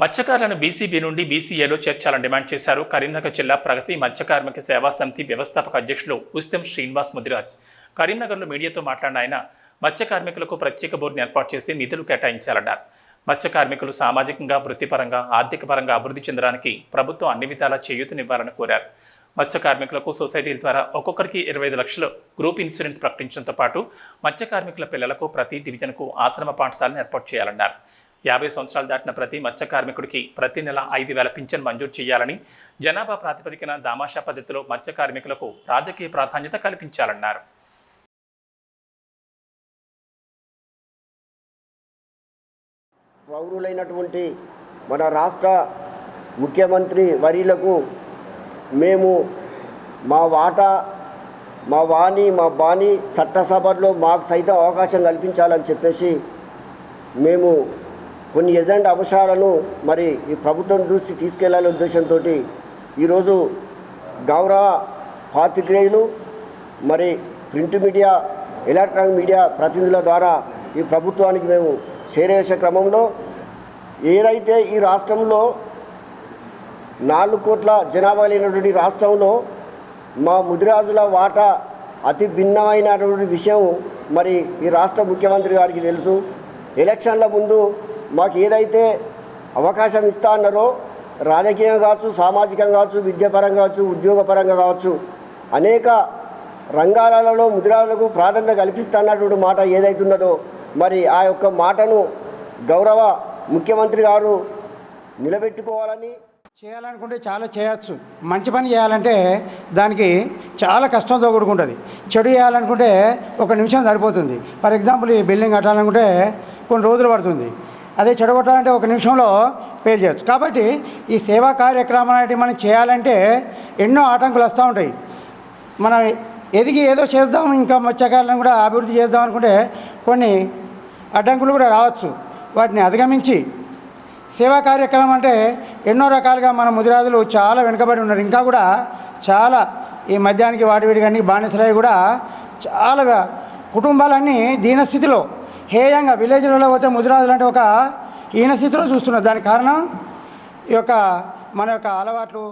మత్స్యకారులను BCB నుండి బీసీఏలో చేర్చాలని demand చేశారు. కరీంనగర్ జిల్లా ప్రగతి మత్స్య కార్మిక సేవా సమితి వ్యవస్థాపక అధ్యక్షులు ఉస్తం శ్రీనివాస్ ముదిరాజ్. కరీంనగర్లో మీడియాతో మాట్లాడిన ఆయన మత్స్య కార్మికులకు ప్రత్యేక బోర్డును ఏర్పాటు చేసి నిధులు కేటాయించాలన్నారు. మత్స్య కార్మికులు సామాజికంగా వృత్తిపరంగా ఆర్థికపరంగా అభివృద్ధి చెందడానికి ప్రభుత్వం అన్ని విధాలా చేయూతనివ్వాలని కోరారు. మత్స్య కార్మికులకు సొసైటీల ద్వారా ఒక్కొక్కరికి ఇరవై ఐదు లక్షలు గ్రూప్ ఇన్సూరెన్స్ ప్రకటించడంతో పాటు మత్స్య కార్మికుల పిల్లలకు ప్రతి డివిజన్కు ఆశ్రమ పాఠశాలను ఏర్పాటు చేయాలన్నారు. యాభై సంవత్సరాలు దాటిన ప్రతి మత్స్య కార్మికుడికి ప్రతి నెల ఐదు వేల పింఛన్ మంజూరు చేయాలని జనాభా ప్రాతిపదికన దామాషా పద్ధతిలో మత్స్య కార్మికులకు రాజకీయ ప్రాధాన్యత కల్పించాలన్నారు. పౌరులైనటువంటి మన రాష్ట్ర ముఖ్యమంత్రి వరిలకు మేము మా వాటా మా వాణి మా బాణి చట్టసభలో మాకు సైతం అవకాశం కల్పించాలని చెప్పేసి మేము కొన్ని ఎజెంట్ అంశాలను మరి ఈ ప్రభుత్వం దృష్టి తీసుకెళ్ళాలనే ఉద్దేశంతో ఈరోజు గౌరవ పాత్రికేయులు మరి ప్రింట్ మీడియా ఎలక్ట్రానిక్ మీడియా ప్రతినిధుల ద్వారా ఈ ప్రభుత్వానికి మేము చేరేసే క్రమంలో ఏదైతే ఈ రాష్ట్రంలో నాలుగు కోట్ల జనాభా లేనటువంటి రాష్ట్రంలో మా ముదిరాజుల వాటా అతి భిన్నమైనటువంటి విషయం మరి ఈ రాష్ట్ర ముఖ్యమంత్రి గారికి తెలుసు. ఎలక్షన్ల ముందు మాకు ఏదైతే అవకాశం ఇస్తా అన్నారో రాజకీయంగా కావచ్చు సామాజికంగా కావచ్చు విద్యాపరంగా కావచ్చు ఉద్యోగపరంగా కావచ్చు అనేక రంగాలలో ముద్రాలకు ప్రాధాన్యత కల్పిస్తున్నటువంటి మాట ఏదైతున్నదో మరి ఆ యొక్క మాటను గౌరవ ముఖ్యమంత్రి గారు నిలబెట్టుకోవాలని చేయాలనుకుంటే చాలా చేయొచ్చు. మంచి పని చేయాలంటే దానికి చాలా కష్టంతో కూడుకుంటుంది. చెడు చేయాలనుకుంటే ఒక నిమిషం సరిపోతుంది. ఫర్ ఎగ్జాంపుల్ ఈ బిల్డింగ్ కట్టాలనుకుంటే కొన్ని రోజులు పడుతుంది. అదే చెడగొట్టాలంటే ఒక నిమిషంలో పేల్ చేయొచ్చు. కాబట్టి ఈ సేవా కార్యక్రమం అనేది మనం చేయాలంటే ఎన్నో ఆటంకులు వస్తూ ఉంటాయి. మనం ఎదిగి ఏదో చేద్దాం ఇంకా మత్స్యకారులను కూడా అభివృద్ధి చేద్దాం అనుకుంటే కొన్ని అడ్డంకులు కూడా రావచ్చు. వాటిని అధిగమించి సేవా కార్యక్రమం అంటే ఎన్నో రకాలుగా మన ముదిరాజులు చాలా వెనుకబడి ఉన్నారు. ఇంకా కూడా చాలా ఈ మద్యానికి వాటి వీటి కానీ బానిసలై కూడా చాలా కుటుంబాలన్నీ దీనస్థితిలో హేయంగా విలేజ్లలో పోతే ముదిరాజు లాంటి ఒక ఈయన స్థితిలో చూస్తున్నారు. దానికి కారణం ఈ యొక్క మన యొక్క అలవాట్లు